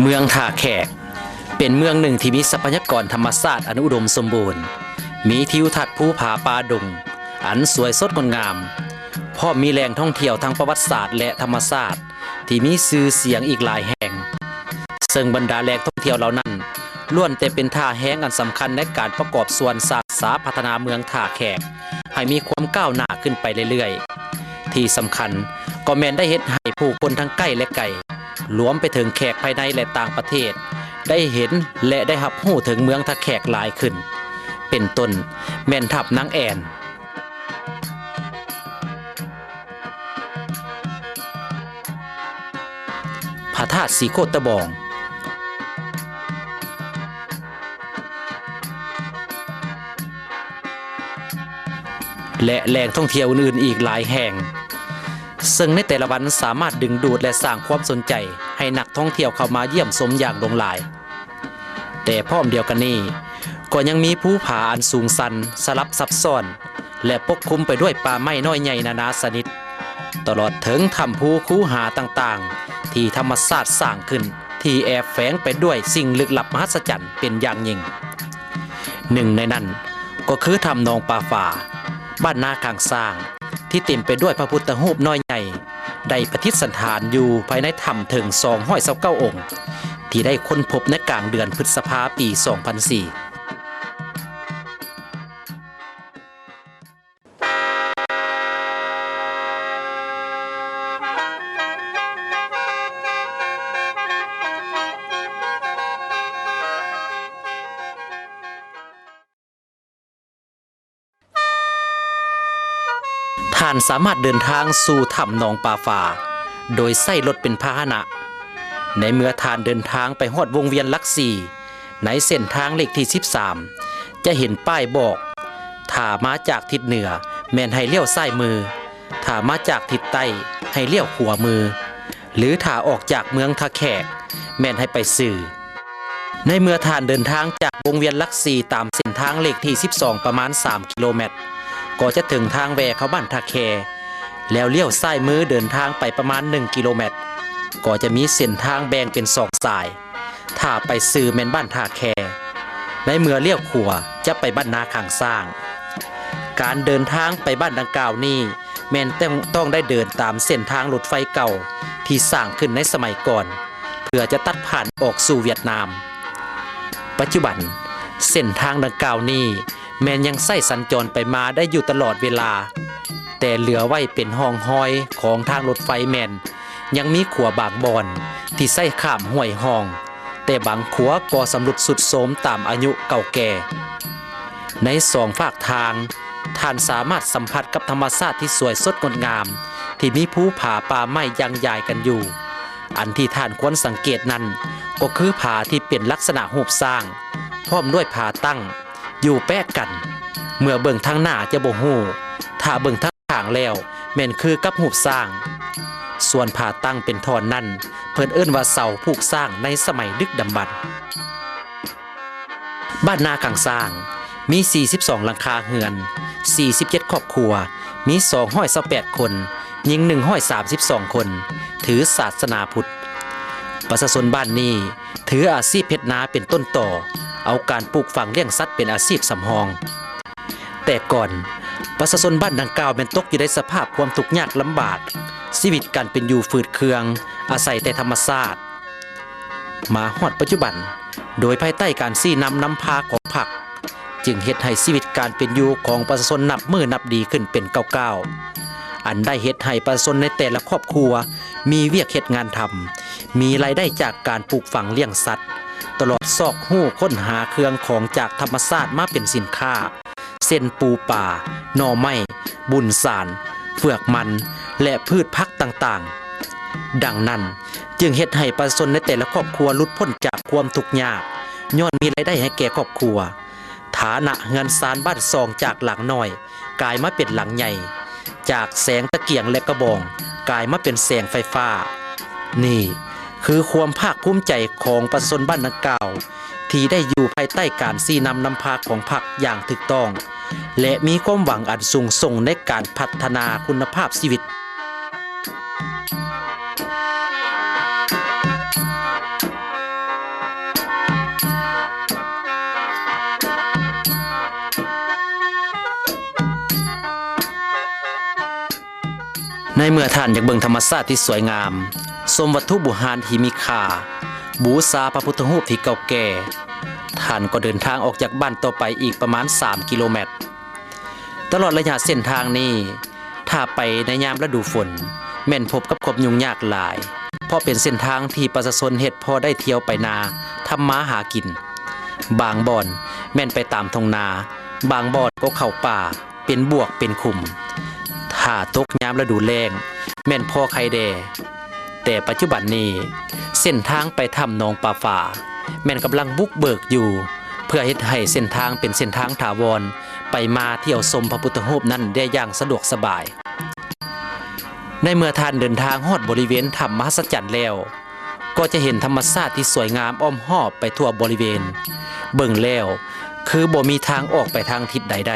เมืองท่าแขก เป็นเมืองหนึ่งที่มีทรัพยากรธรรมชาติอันอุดมสมบูรณ์ มีทิวทัศน์ภูผาป่าดง อันสวยสดงดงามพร้อมมีแหล่งท่องเที่ยวทางประวัติศาสตร์และธรรมศาสตร์ที่มีชื่อเสียงอีกหลายแห่ง ซึ่งบรรดาแหล่งท่องเที่ยวเหล่านั้นล้วนแต่เป็นท่าแห้งอันสำคัญในการประกอบส่วนสร้างสาพัฒนาเมืองท่าแขก ให้มีความก้าวหน้าขึ้นไปเรื่อยๆ ที่สำคัญก็แมนได้เฮ็ดให้ผู้คนทั้งใกล้และไกล รวมไปถึงแขกภายในและต่างประเทศ ได้เห็นและได้รับรู้ถึงเมืองท่าแขกหลายขึ้น เป็นต้นแม่นทับนางแอนพระธาตุสีโคตะบอง และแหล่งท่องเที่ยวอื่นอีกหลายแห่ง ซึ่งในแต่ละวันสามารถดึงดูดและสร้างความสนใจ ให้นักท่องเที่ยวเข้ามาเยี่ยมชมอย่างหลงหลาย แต่พร้อมเดียวกันนี้ก็ยังมีภูผาอันสูงสันสลับซับซ้อน และปกคลุมไปด้วยป่าไม้น้อยใหญ่นานาชนิดตลอดถึงถ้ำภูคูหาต่างๆ ที่ธรรมศาตร์สร้างขึ้นที่แอบแฝงไปด้วยสิ่งลึกลับมหัศจรรย์เป็นอย่างยิ่ง หนึ่งในนั้นก็คือถ้ำนองป่าฝ่า บ้านนาคางสร้างที่เต็มไปด้วยพระพุทธรูปน้อย ได้ประทิษฐานอยู่ภายในถ้ำถึง229องค์ ที่ได้ค้นพบในกลางเดือนพฤษภาปี 2004 สามารถเดินทางสู่ถ้ำหนองป่าฝ่า โดยใส่รถเป็นพาหนะ ในเมื่อทานเดินทางไปฮอดวงเวียนลักสี่ในเส้นทางเลขที่ 13 จะเห็นป้ายบอกถ้ามาจากทิศเหนือ แม่นให้เลี้ยวซ้ายมือถ้ามาจากทิศใต้ให้เลี้ยวขวามือ หรือถ้าออกจากเมืองทะแขก แม่นให้ไปสื่อ ในเมื่อทานเดินทางจากวงเวียนลักซีตามเส้นทางเลขที่ 12 ประมาณ 3 กิโลเมตร ก็จะถึงทางแวเข้าบ้านทาแค แล้วเลี้ยวซ้ายมือเดินทางไปประมาณ 1 กิโลเมตร ก็จะมีเส้นทางแบ่งเป็นสองสาย ถ้าไปซื้อแมนบ้านทาแค ในเมื่อเลี้ยวขวาจะไปบ้านนาข้างสร้าง การเดินทางไปบ้านดังกล่าวนี้แมนต้องต้องได้เดินตามเส้นทางรถไฟเก่าที่สร้างขึ้นในสมัยก่อน เพื่อจะตัดผ่านออกสู่เวียดนาม ปัจจุบันเส้นทางดังกล่าวนี้ แมนยังใส่สัญจรไปมาได้อยู่ตลอดเวลา แต่เหลือไว้เป็นห้องห้อยของทางรถไฟแมนยังมีขัวบางบอนที่ใส่ข้ามห้วยห้อง แต่บางขัวก็สำรุดสุดโสมตามอายุเก่าแก่ ในสองฝากทาง ท่านสามารถสัมผัสกับธรรมชาติที่สวยสดงดงาม ที่มีภูผาป่าไม้ยังยายกันอยู่ อันที่ท่านควรสังเกตนั้น ก็คือผาที่เป็นลักษณะรูปสร้าง พร้อมด้วยผาตั้ง อยู่แปะกัน เมื่อเบิ่งทางหน้าจะบ่ฮู้ถ้าเบิ่งทางข้างแล้วแม่นคือกับรูสร้าง ส่วนผาตั้งเป็นทอนนั่น เพิ่นเอิ้นว่าเสาผูกสร้างในสมัยดึกดำบรรพ์บ้านนากังสร้างมี 42 หลังคาเฮือน 47 ครอบครัว มี 228 คนหญิง 132 คน ถือศาสนาพุทธ ประชาชนบ้านนี้ ถืออาชีพเพชรนาเป็นต้นต่อ เอาการปลูกฝังเลี้ยงสัตว์เป็นอาชีพสำรอง แต่ก่อนประชาชนบ้านดังกล่าวเป็นตกอยู่ในสภาพความทุกข์ยากลำบาก ชีวิตการเป็นอยู่ฝืดเคือง อาศัยแต่ธรรมชาติมาฮอดปัจจุบัน โดยภายใต้การซี่นำน้ำพาของผัก จึงเฮ็ดให้ชีวิตการเป็นอยู่ของประชาชนนับมือนับดีขึ้นเป็นเก้าๆอันได้เฮ็ดให้ประชาชนในแต่ละครอบครัว มีเวียกเฮ็ดงานทำมีรายได้จากการปลูกฝังเลี้ยงสัตว์ ตลอดซอกหู้ค้นหาเครื่องของจากธรรมชาติมาเป็นสินค้า เส้นปูป่าหน่อไม้บุญสารเฟือกมันและพืชพักต่างๆ ดังนั้นจึงเฮ็ดให้ประชาชนในแต่ละครอบครัวลุดพ้นจากความทุกข์ยากย้อนมีรายได้ให้แก่ครอบครัว ฐานะเงินซานบ้านซองจากหลังน้อยกลายมาเป็นหลังใหญ่ จากแสงตะเกียงและกระบองกลายมาเป็นแสงไฟฟ้า นี่ คือความภาคภูมิใจของประชาชนบ้านนัเก่าที่ได้อยู่ภายใต้การซีนำนำพาของพรรคอย่างถูกต้อง และมีความหวังอันสูงส่งในการพัฒนาคุณภาพชีวิตในเมื่อท่านอยากเบิ่งธรรมชาติที่สวยงาม สมวัตถุบุหารที่มีค่า บูชาพระพุทธรูปที่เก่าแก่ ท่านก็เดินทางออกจากบ้านต่อไปอีกประมาณ 3 กิโลเมตร ตลอดระยะเส้นทางนี้ ถ้าไปในยามฤดูฝน แม่นพบกับความยุ่งยากหลาย เพราะเป็นเส้นทางที่ประชาชนเฮ็ดพอได้เที่ยวไปนาทำมาหากิน บางบ่อนแม่นไปตามทงนา บางบ่อนก็เข้าป่า เป็นบวกเป็นคุมถ้าตกยามฤดูแล้งแม่นพ่อใครแด แต่ปัจจุบันนี้ เส้นทางไปถ้ำหนองป่าฝ่า แม่นกำลังบุกเบิกอยู่ เพื่อเฮ็ดให้เส้นทางเป็นเส้นทางถาวร ไปมาเที่ยวชมพระพุทธรูปนั้นได้อย่างสะดวกสบาย ในเมื่อท่านเดินทางฮอดบริเวณถ้ำมหัศจรรย์แล้ว ก็จะเห็นธรรมชาติที่สวยงามอ้อมหอบไปทั่วบริเวณ เบิ่งแล้ว คือบ่มีทางออกไปทางทิศใดไ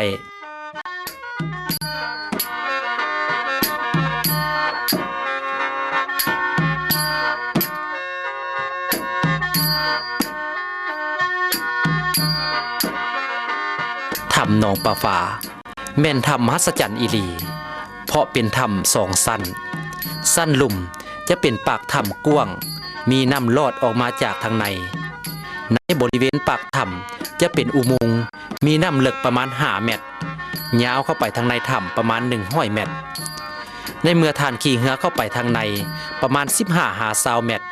ำหนองปลาฝา แม่นถ้ำมหัศจรรย์อีหลี เพราะเป็นถ้ำสองสั้น สั้นลุ่มจะเป็นปากถ้ำกว้าง มีน้ำลอดออกมาจากทางใน ในบริเวณปากถ้ำจะเป็นอุโมงค์มีน้ำลึกประมาณ5เมตรยาวเข้าไปทางในถ้ำประมาณ100เมตร ในเมื่อทานขี่เหือเข้าไปทางในประมาณ15หาซาวเมตร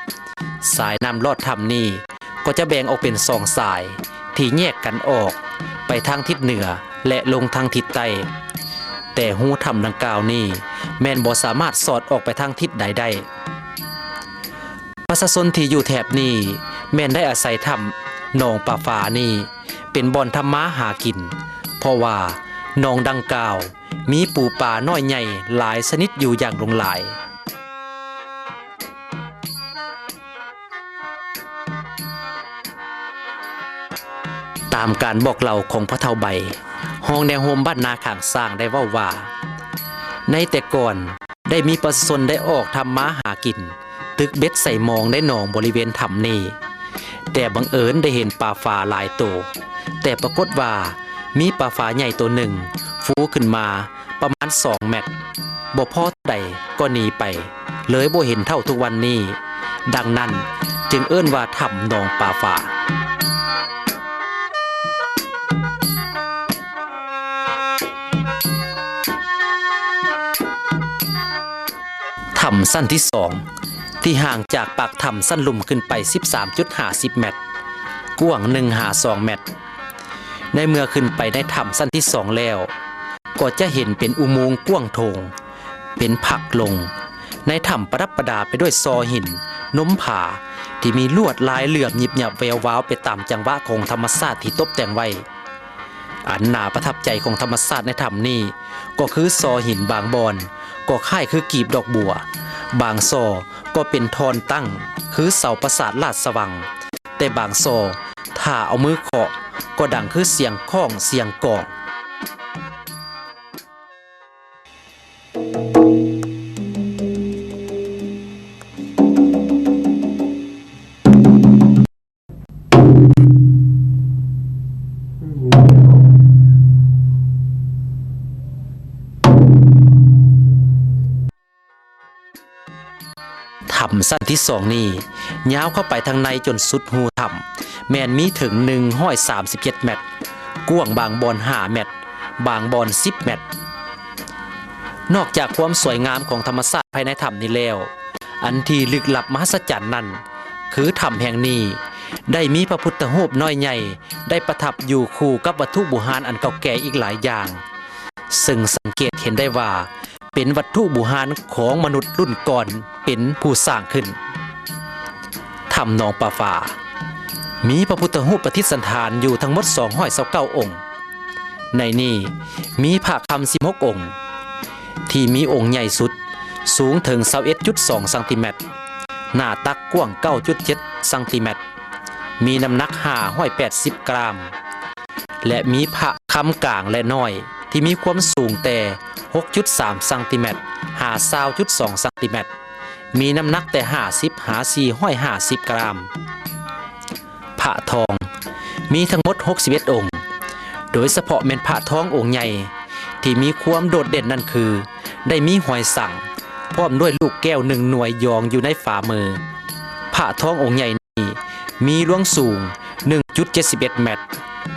สายน้ำลอดถ้ำนี้ก็จะแบ่งออกเป็นสองสายที่แยกกันออก ไปทางทิศเหนือและลงทางทิศใต้แต่หูถ้ำดังกล่าวนี้ แม่นบ่สามารถสอดออกไปทางทิศใดได้ประชาชนที่อยู่แถบนี้แม่นได้อาศัยถ้ำหนองป่าฝานี่เป็นบ่อนทำมาหากิน เพราะว่าหนองดังกล่าว มีปูป่าน้อยใหญ่หลายชนิดอยู่อย่างหลงหลาย ตามการบอกเล่าของพระเทาใบ ห้องแนวโฮมบ้านนาข่างสร้างได้ว่าว่า ในแต่ก่อนได้มีประชาชนได้ออกทำม้าหากิน ตึกเบ็ดใส่มองได้หนองบริเวณถ้ำนี้ แต่บังเอิญได้เห็นปลาฟ้าหลายตัวแต่ปรากฏว่ามีปลาฟ้าใหญ่ตัวหนึ่ง ฟูขึ้นมาประมาณสองเมตรบ่พอใดก็หนีไป เลยบ่เห็นเท่าทุกวันนี้ ดังนั้นจึงเอิ้นว่าถ้ำหนองปลาฟ้า ถ้ำสั้นที่สองที่ห่างจากปากถ้ำสั้นลุ่มขึ้นไป 13.50 เมตร กว้าง1หา2เมตร ในเมื่อขึ้นไปในถ้ำสั้นที่สองแล้ว ก็จะเห็นเป็นอุโมงค์กว้างโถง เป็นผักลง ในถ้ำประดับประดาไปด้วยซอหิน น้มผาที่มีลวดลายเหลื่อมหยิบหยับแวววาวไปตามจังหวะของธรรมชาติที่ตกแต่งไว้อันหนาประทับใจของธรรมชาติในถ้ำนี้ก็คือซอหินบางบอน ก็ค่ายคือกีบดอกบัว บางซอก็เป็นทอนตั้ง คือเสาประสาทลาดสวัง แต่บางซอถ้าเอามือเคาะก็ดังคือเสียงข้องเสียงกอก ที่สองนี่ยาวเข้าไปทางในจนสุดหูถ้ำแมนมีถึง137เมตรกว้างบางบอน5เมตร บางบอน10เมตร นอกจากความสวยงามของธรรมชาติภายในถ้ำนี้แล้ว อันที่ลึกลับมหัศจรรย์นั้น คือถ้ำแห่งนี้ได้มีพระพุทธรูปน้อยใหญ่ ได้ประทับอยู่คู่กับวัตถุบูหารอันเก่าแก่อีกหลายอย่าง ซึ่งสังเกตเห็นได้ว่า เป็นวัตถุบูหารของมนุษย์รุ่นก่อนเป็นผู้สร้างขึ้น ถ้ำหนองปลาฝามีพระพุทธรูปประทิษฐานอยู่ทั้งหมด229อยเองค์ ในนี้มีพระคำ16องค์ ที่มีองค์ใหญ่สุดสูงถึง21.2ซนติเมตร หน้าตักกว้าง 9.7ซนติเมตร มีน้ำหนัก580 กรัม และมีพระคำกลางและน้อยที่มีความสูงแต่ 6.3ซนติเมตรหา20.2ซนติเมตร มีน้ำหนักแต่50หา450กรัมพระทองมีทั้งหมด61องค์ โดยเฉพาะเม็นพระทององค์ใหญ่ ที่มีความโดดเด่นนั่นคือ ได้มีหอยสั่งพร้อมด้วยลูกแก้วหนึ่งหน่วยยองอยู่ในฝ่ามือพระทององค์ใหญ่นี้มีลวงสูง 1.71 เมตร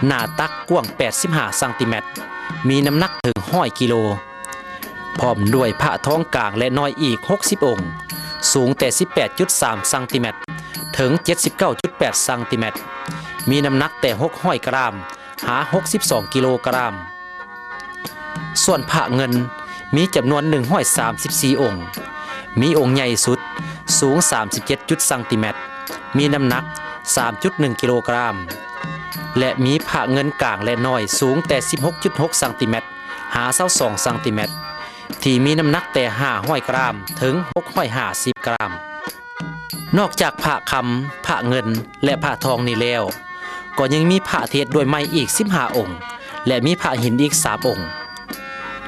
หน้าตักกว้าง 85ซนติเมตร มีน้ำหนักถึงห้อยกิโล พร้อมด้วยพระทองกลางและน้อยอีก 60 องค์ สูงแต่ 18.3ซนติเมตร ถึง 79.8ซนติเมตร มีน้ำหนักแต่600กรัม หา 62 กิโลกรัม ส่วนพระเงินมีจำนวน 134 องค์ มีองค์ใหญ่สุด สูง 37ซนติเมตร มีน้ำหนัก 3.1 กิโลกรัม และมีพระเงินกลางและน้อยสูงแต่ 16.6ซนติเมตร หา22ซนติเมตร ที่มีน้ำหนักแต่500กรัมถึง650กรัม นอกจากพระคำพระเงินและพระทองนี่แล้ว ก็ยังมีพระเทศด้วยไม้อีก15องค์ และมีพระหินอีก3องค์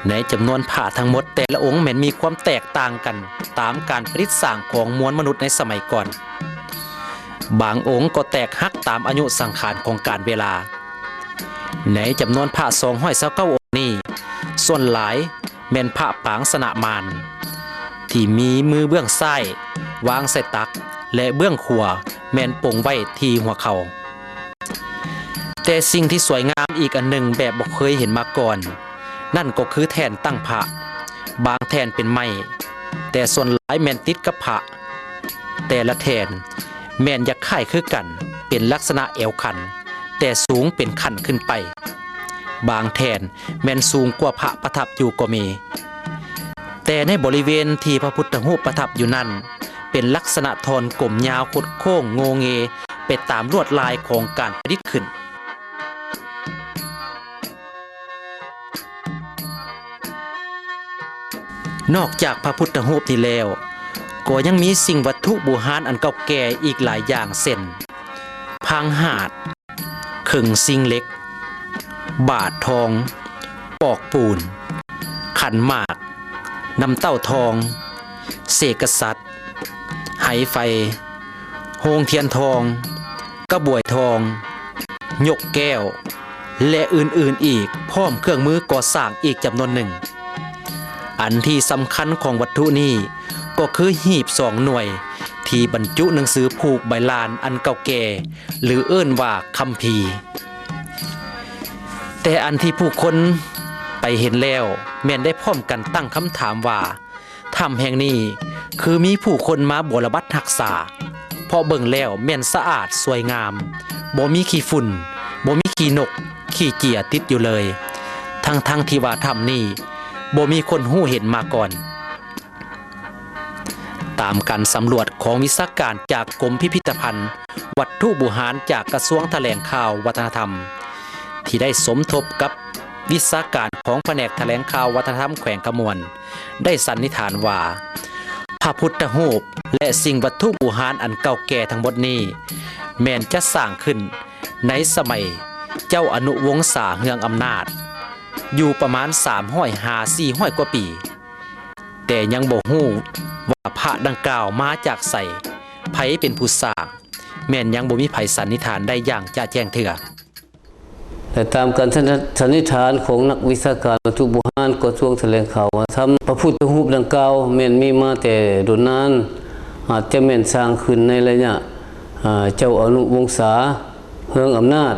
ในจำนวนพระทั้งหมดแต่ละองค์แม้นมีความแตกต่างกัน ตามการประดิษฐ์สร้างของมวลมนุษย์ในสมัยก่อน บางองค์ก็แตกหักตามอายุสังขารของการเวลา ในจำนวนพระสองห้อยเสาเก้าองค์นี้ส่วนหลาย แม่นพระปางสนะมานที่มีมือเบื้องซ้ายวางใส่ตัก และเบื้องขวาแม่นปงไว้ที่หัวเขาแต่สิ่งที่สวยงามอีกอันหนึ่งแบบบ่เคยเห็นมาก่อน นั่นก็คือแทนตั้งพระ บางแทนเป็นไม้แต่ส่วนหลายแม่นติดกับพระ แต่ละแทน แม่นยักไข่คือกัน เป็นลักษณะเอวขัน แต่สูงเป็นขันขึ้นไป บางแทนแม่นสูงกว่าพระประทับอยู่ก็มี แต่ในบริเวณที่พระพุทธรูปประทับอยู่นั้น เป็นลักษณะทอนกลมยาวคดโค้งโงเงไปตามลวดลายของการประดิษฐ์ขึ้น นอกจากพระพุทธรูปนี้แล้วก็ยังมีสิ่งวัตถุโบูหารอันเก่าแก่อีกหลายอย่างเช่นพังหาดขึงซิงเล็ก บาททอง ปอกปูน ขันหมากน้ำเต้าทอง เสกสัตว์ไหไฟ โฮงเทียนทอง กระบวยทอง ยกแก้ว และอื่นๆอีกพร้อมเครื่องมือก่อสร้างอีกจำนวนหนึ่ง อันที่สำคัญของวัตถุนี้ก็คือหีบสองหน่วยที่บรรจุหนังสือผูกใบลานอันเก่าแก่ หรือเอิ้นว่าคัมภีร์ แต่อันที่ผู้คนไปเห็นแล้ว แม่นได้พร้อมกันตั้งคำถามว่าถ้ำแห่งนี้คือมีผู้คนมาบวรบัดรักษา เพราะเบิ่งแล้วแม่นสะอาดสวยงามบ่มีขี้ฝุ่นบ่มีขี้นกขี้เจียติดอยู่เลย ทั้งทั้งที่ว่าถ้ำนี้บ่มีคนหู้เห็นมาก่อน ตามการสำรวจของวิศาการจากกรมพิพิธภัณฑ์ วัตถุบูหารจากกระทรวงแถลงข่าววัฒนธรรม ที่ได้สมทบกับวิศาการของแผนกแถลงข่าววัฒนธรรมแขวงขมวนได้สันนิษฐานว่า พระพุทธรูปและสิ่งวัตถุโบูหารอันเก่าแก่ทั้งหมดนี้ แม้นจะสร้างขึ้นในสมัยเจ้าอนุวงศาเฮืองอำนาจ อยู่ประมาณ3ห้อยหาสี่ห้อยกว่าปี แต่ยังบ่ฮู้ว่าพระดังกล่าวมาจากใสไผเป็นผู้สร้าง แม่นยังบ่มีไผสันนิษฐานได้อย่างจะแจ้งเถื่อ แต่ตามการสันนิษฐานของนักวิชาการวัตถุโบราณกระทวงแถลงข่าวว่าทำพระพุทธรูปดังกล่าวแม่นมีมาแต่ดนนานอาจจะแม่นสร้างขึ้นในระยะเจ้าอนุวงศาเฮืองอำนาจ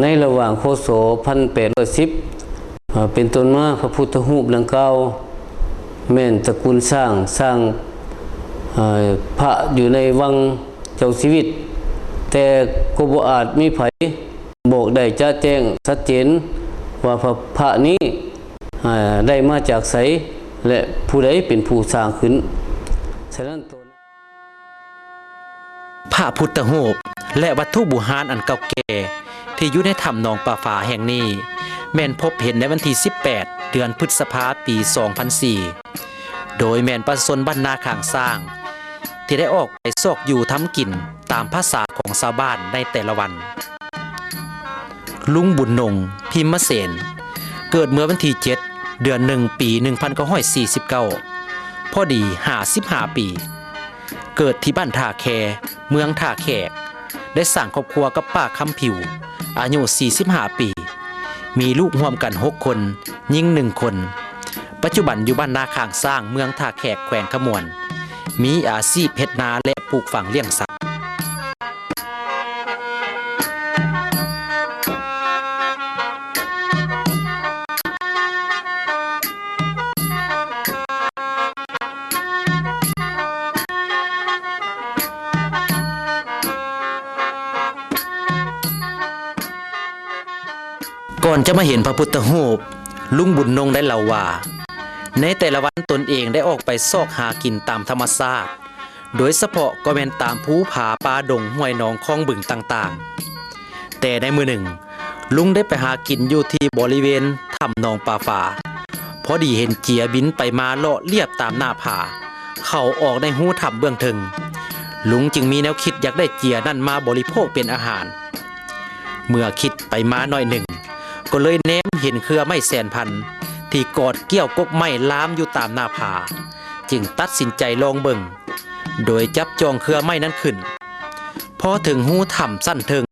ในระหว่างโคศ1810อ่าเป็นต้นมาพระพุทธรูปดังกล่าวแม่นตระกูลสร้างสร้างพระอยู่ในวังเจ้าชีวิต แต่ก็บ่อาจมีไผ บอกได้จะแจ้งชัดเจนว่าพระพระนี้ได้มาจากไสและผู้ใดเป็นผู้สร้างขึ้นฉะนั้นตัวพระพุทธรูปและวัตถุบูหารอันเก่าแก่ที่อยู่ในถ้ำหนองปลาฝาแห่งนี้ แม่นพบเห็นในวันที่ 18 เดือนพฤษภาปี 2004 โดยแม่นประสนบรรณาข้างสร้าง ที่ได้ออกไปซอกอยู่ทำกินตามภาษาของชาวบ้านในแต่ละวัน ลุงบุญนง พิมมเสน เกิดเมื่อวันที่ 7 เดือนหนึ่งปี 1949 พอดี 55 ปี เกิดที่บ้านท่าแค เมืองท่าแขก ได้สร้างครอบครัวกับป้าคำผิว อายุ 45 ปี มีลูกร่วมกัน 6 คน ยิ่งหนึ่งคน ปัจจุบันอยู่บ้านนาข้างสร้างเมืองท่าแขกแขวงขมวน มีอาชีพเฮ็ดนาและปลูกฝังเลี้ยงสัตว์ จะมาเห็นพระพุทธรูปลุงบุญนงได้เล่าว่า ในแต่ละวันตนเองได้ออกไปซอกหากินตามธรรมชาติ โดยเฉพาะก็แม่นตามภูผาป่าดงห้วยหนองคลองบึงต่างๆ แต่ในมือหนึ่ง ลุงได้ไปหากินอยู่ที่บริเวณถ้ำหนองป่าฝาพอดีเห็นเจียบินไปมาเลาะเลียบตามหน้าผา เข้าออกในหูถ้ำเบื้องถึง ลุงจึงมีแนวคิดอยากได้เจียนั่นมาบริโภคเป็นอาหาร เมื่อคิดไปมาหน่อยหนึ่ง ก็เลยแนมเห็นเครือไม้แสนพัน ที่กอดเกี่ยวกกไม้ล้ามอยู่ตามหน้าผา จึงตัดสินใจลองเบิ่ง โดยจับจองเครือไม้นั้นขึ้น พอถึงหูถ้ำสั้นเทิง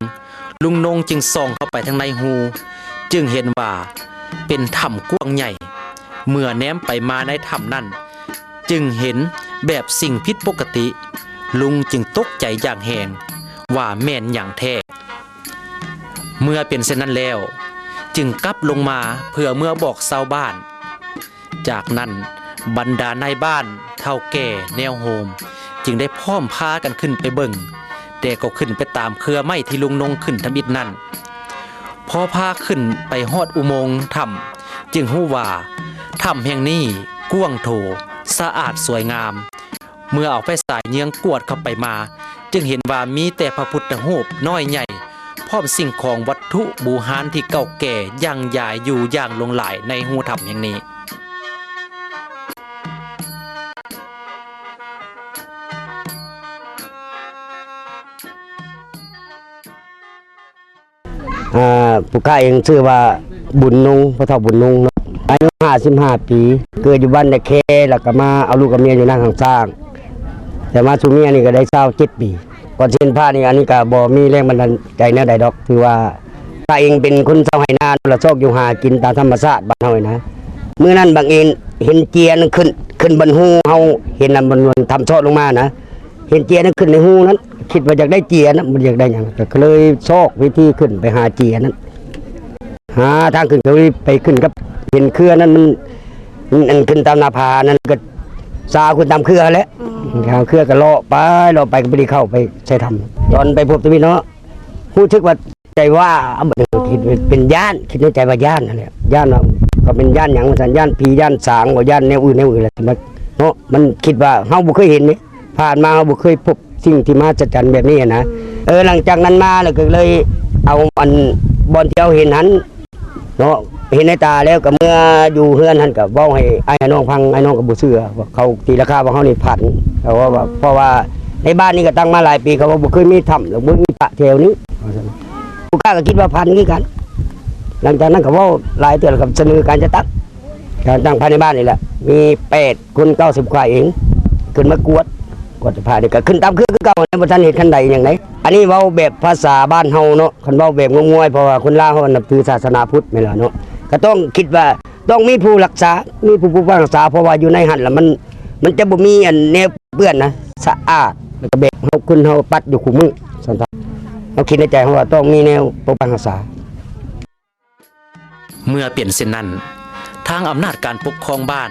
ลุงนงจึงส่องเข้าไปทางในหู จึงเห็นว่าเป็นถ้ำกว้างใหญ่ เมื่อแนมไปมาในถ้ำนั้น จึงเห็นแบบสิ่งผิดปกติ ลุงจึงตกใจอย่างแหงว่าแม่นอย่างแท้เมื่อเป็นเช่นนั้นแล้ว จึงกลับลงมาเพื่อเมื่อบอกชาวบ้าน จากนั้นบรรดานายบ้านเท่าแก่แนวโฮม จึงได้พร้อมพากันขึ้นไปเบิ่งแต่ก็ขึ้นไปตามเครือไม้ที่ลุงนงขึ้นทำอิฐนั่นพอพาขึ้นไปฮอดอุโมงค์ถ้ำจึงหู้ว่าถ้ำแห่งนี้กว้างโถสะอาดสวยงาม เมื่อเอาไปสายเยื้องกวดเข้าไปมา จึงเห็นว่ามีแต่พระพุทธรูปน้อยใหญ่ พร้อมสิ่งของวัตถุบูหานที่เก่าแก่ย่างยายอยู่อย่างลงหลายในหูถ้ำแห่งนี้อ่าผู้ข้าเองชื่อว่าบุญนุงพระเฒ่าบุญนุงเนาะอายุ55ปี เกิดอยู่บ้านในเคแล้วก็มาเอาลูกกับเมียอยู่นั่งข้างสร้าง แต่มาสุเมียนี่ก็ได้เศร้าเจ็ดปี ก่อนเช่นผ้านี่อันนี้ก็บ่มีแรงบันดาลใจแนวใดดอก คือว่าข้าเองเป็นคนชาวไหนานละซอกอยู่หากินตามธรรมชาติบ้านเฮานะเมื่อนั้นบางเอิญเห็นเจียนขึ้นขึ้นบนหูเฮาเห็นนั้นบนบนทำซอกลงมานะเห็นเจียนั้นขึ้นในหูนั้น คิดว่าอยากได้เจียนะมันอยากได้หยังก็เลยซอกวิธีขึ้นไปหาเจียนั้นหาทางขึ้นก็เลยไปขึ้นกับเห็นเครือนั้นมันมันอันขึ้นตามนาผานั้นก็ ซาขึ้นตามเครือแหล้วเอาเครือก็เลาะไปเลาะไปก็ไม่ได้เข้าไปใช้ทำตอนไปพบทวีเนาะพูดชึกว่าใจว่าเอาบัดนี้คิดว่าเป็นย่านคิดในใจว่าย่านนั่นแหละย่านเนาะก็เป็นย่านหยังว่าซั่นย่านผีย่านสางว่าย่านแนวอื่นแนวอื่นแหละมันเนาะมันคิดว่าเฮาบ่เคยเห็นนี่ผ่านมาเฮาบ่เคยพบสิ่งที่มหัศจรรย์แบบนี้นะเออหลังจากนั้นมาแล้วก็เลยเอาอันบอลที่เราเห็นนั้นเนาะ เห็นในตาแล้วก็เมื่ออยู่เฮือนท่านก็เว้าให้ไอ้น้องฟังไอ้น้องก็บ่เชื่อว่าเขาตีราคาว่าเขานี่ผันเขาว่าว่าเพราะว่าในบ้านนี้ก็ตั้งมาหลายปีเขาว่าบ่เคยมีถ้ำหรือบ่มีพระแถวนี้ผู้กล้าก็คิดว่าพันคือกัน หลังจากนั้นก็เว้าหลายเตือนกับเสนอการจะตั้งการตั้งภายในบ้านนี่แหละมี8คน90กว่าเองขึ้นมากวดกวดผ้านี่ก็ขึ้นตามเครือคือเก่าในบ่ทันเห็นคันใดอย่างไหนอันนี้เว้าแบบภาษาบ้านเฮาเนาะคันเว้าแบบงงวยเพราะว่าคนลาวเฮานับถือศาสนาพุทธแม่นล่ะเนาะ ก็ต้องคิดว่าต้องมีผู้รักษา มีผู้ปกปักรักษาเพราะว่าอยู่ในหันแล้วมัน มันจะบ่มีอันแนวเปื้อนนะสะอาดแล้วก็แบบเฮาคุณเฮาปัดอยู่คู่มือสันทเฮาคิดในใจเฮาว่าต้องมีแนวปกปักรักษา เมื่อเปลี่ยนเส้นนั้น ทางอำนาจการปกครองบ้าน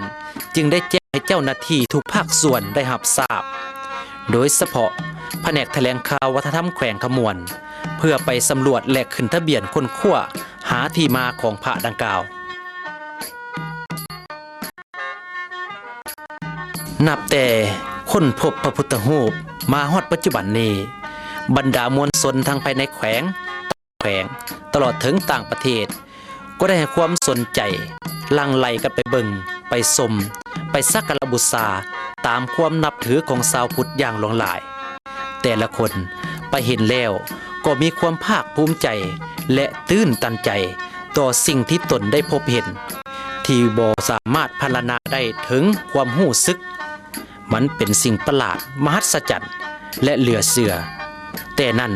จึงได้แจ้งให้เจ้าหน้าที่ทุกภาคส่วนได้รับทราบ โดยเฉพาะแผนกแถลงข่าววัฒนธรรมแขวงขมวน เพื่อไปสำรวจแหละขึ้นทะเบียนคนขั้วหาที่มาของพระดังกล่าว นับแต่ค้นพบพระพุทธรูปมาฮอดปัจจุบันนี้ บรรดามวลชนทั้งภายในแขวงแขวงตลอดถึงต่างประเทศ ก็ได้ให้ความสนใจลังไหลกันไปเบิงไปสม ไปสักการะบูชาตามความนับถือของชาวพุทธอย่างหลงหลาย แต่ละคนไปเห็นแล้ว ก็มีความภาคภูมิใจ และตื้นตันใจ ต่อสิ่งที่ตนได้พบเห็น ที่บ่สามารถพรรณนาได้ถึงความหู้ซึก มันเป็นสิ่งประหลาดมหัศจรรย์และเหลือเสือ แต่นั่น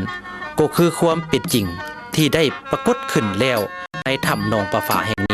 ก็คือความเป็นจริงที่ได้ปรากฏขึ้นแล้วในถ้ำหนองประฝาแห่ง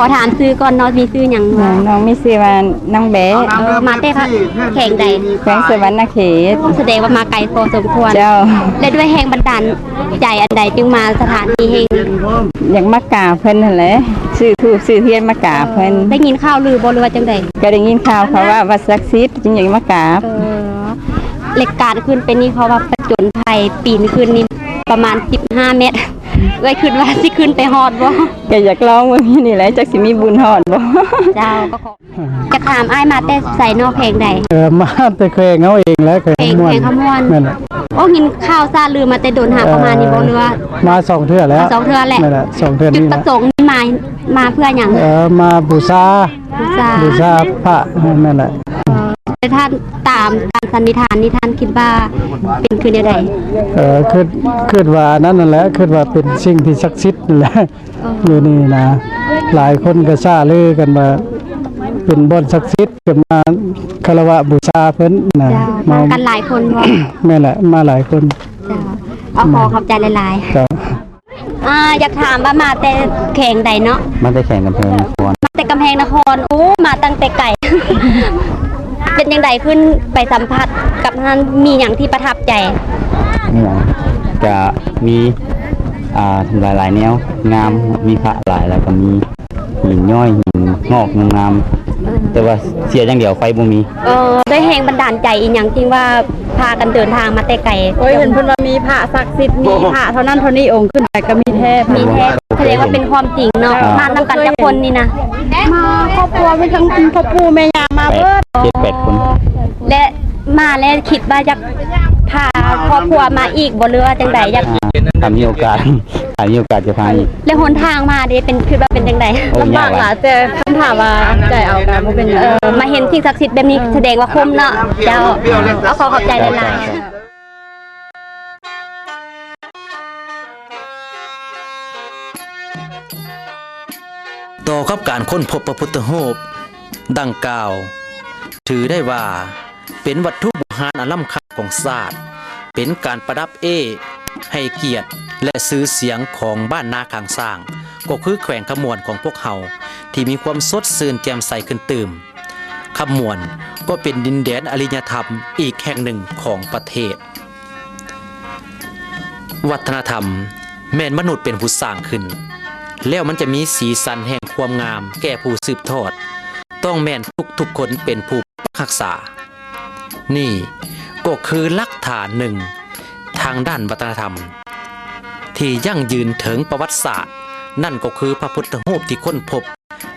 อถามซื้อก่อนเนาะมีซื้อหยังน้องน้องมีชื่อว่าน้องแบะเออมาแต่ค่ะแข่งใดแขวงสวรรณเขตแสดงว่ามาไกลพอสมควร เจ้า และด้วยแห่งบันดาลใจอันใดจึงมาสถานที่แห่งอยากมากราบเพิ่นนั่นแหละชื่อทูบชื่อเทียนมากราบเพิ่นได้ยินข่าวลือบ่หรือว่าจังใดก็ได้ยินข่าวเขาว่าวัดศักดิ์สิทธิ์จึงอยากมากราบเออเหล็กการขึ้นเป็นนี่เขาว่าประจนภัยปีนขึ้นนี่ประมาณ 15 เมตร เอ้ยคิดว่าสิขึ้นไปฮอดบ่ก็อยากลองเบิ่งอยู่นี่แหละจักสิมีบุญฮอดบ่เจ้าก็ขอจะถามอ้ายมาแต่ใส่นอกเพลงใดเออมาแต่เคยเอาเองแล้วเคยเพลงม่วนเพลงขมวนนั่นแหละโอ้ยินข่าวซาลือมาแต่โดนหาประมาณนี้บ่หรือว่า มาสองเทื่อแล้วมาสองเทื่อแหละนั่นแหละสองเทื่อจุดนี้ประนะสงค์นี่มามาเพื่อหยังเออมาบูชาบูชาบูชาพระนั่นแหละ แต่ท่านตามการสันนิษฐานนี่ท่านคิดว่าเป็นคือใดเออคิดคิดว่านั่นนั่นแหละคิดว่าเป็นสิ่งที่ศักดิ์สิทธิ์นั่นแหละอยู่นี่นะ หลายคนก็ทราลือกันว่าเป็นบ่อนศักดิ์สิทธิ์ก็มาคารวะบูชาเพิ่นนะเจ้ามามากันหลายคนบ่แม่นแหละมาหลายคนเจ้าเอาขอขอบใจหลายก็ๆอ่าอยากถามว่ามาแต่แข่งใดเนาะมันได้แข่งกันเพลินควรมาแต่กำแพงนครโอ้มาตั้งแต่ไก่ เป็นยังไงขึ้นไปสัมผัสกับท่านมีอย่างที่ประทับใจหยังจะมีอ่าหลายหลายๆแนวงามมีพระหลายแล้วก็มีหินย่อยหินงอกงาม แต่ว่าเสียอย่างเดียวไฟบ่มีเออด้วยแหงบันดาลใจอีกอย่างจริงว่าพากันเดินทางมาแต่ไกลโอ้ยเห็นเพิ่นว่ามีพระศักดิ์สิทธิ์มีพระเท่านั้นเท่านี้องค์ขึ้นไปก็มีแท้มีแท้แสดงว่าเป็นความจริงเนาะอ่ามมาทำกันกับคนนี่นะมาครอบครัวมีทั้งพ่อปู่แม่ย่ามาแปเบิดดเจ็ดแปดคนและ มาแล้วคิดว่าอยากพาครอบครัวมาอีกบ่เรือว่าจังใดอยากอ่าถ้ามีโอกาสถ้ามีโอกาสจะพาอีกแล้วหนทางมาเด้เป็นคิดว่าเป็นจังใดโอ้ยยากหลาว่ะยแต่คำถามว่าใจเอากันบ่เป็นหยัง เออมาเห็นสิ่งศักดิ์สิทธิ์แบบนี้แสดงว่าคุ้มเนาะเจ้าเอาขอขอบใจหลายๆ ต่อกับการค้นพบพระพุทธรูปดังกล่าว ถือได้ว่า เป็นวัตถุโบราณอันล้ำค่าของศาสตร์เป็นการประดับเอ ให้เกียรติและซื้อเสียงของบ้านนาคางสร้าง ก็คือแขวงขมวนของพวกเขาที่มีความสดชื่นแจ่มใสขึ้นตื่มขมวนก็เป็นดินแดนอริยธรรมอีกแห่งหนึ่งของประเทศ วัฒนธรรม แม่นมนุษย์เป็นผู้สร้างขึ้น แล้วมันจะมีสีสันแห่งความงาม แก่ผู้สืบทอด ต้องแม่นทุกทุกคนเป็นผู้รักษา นี่ก็คือลักฐานหนึ่ง ทางด้านวัฒนธรรม ที่ยั่งยืนถึงประวัติศาสตร์ นั่นก็คือพระพุทธรูปที่ค้นพบ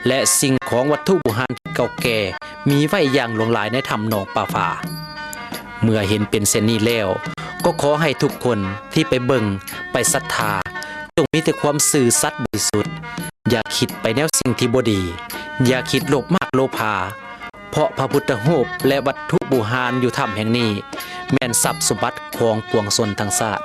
และสิ่งของวัตถุโบราณเก่าแก่มีไว้อย่างหลงหลายในถ้ำหนองป่าฝาเมื่อเห็นเป็นเช่นนี้แล้ว ก็ขอให้ทุกคนที่ไปเบิ่งไปศรัทธา จงมีแต่ความสื่อสัตย์บริสุทธิ์ อย่าคิดไปแนวสิ่งที่บดี อย่าคิดโลภมากโลภา เพราะพระพุทธรูปและวัตถุบูหารอยู่ถ้ำแห่งนี้ แม่นทรัพย์สมบัติของปวงชนทั้งชาติ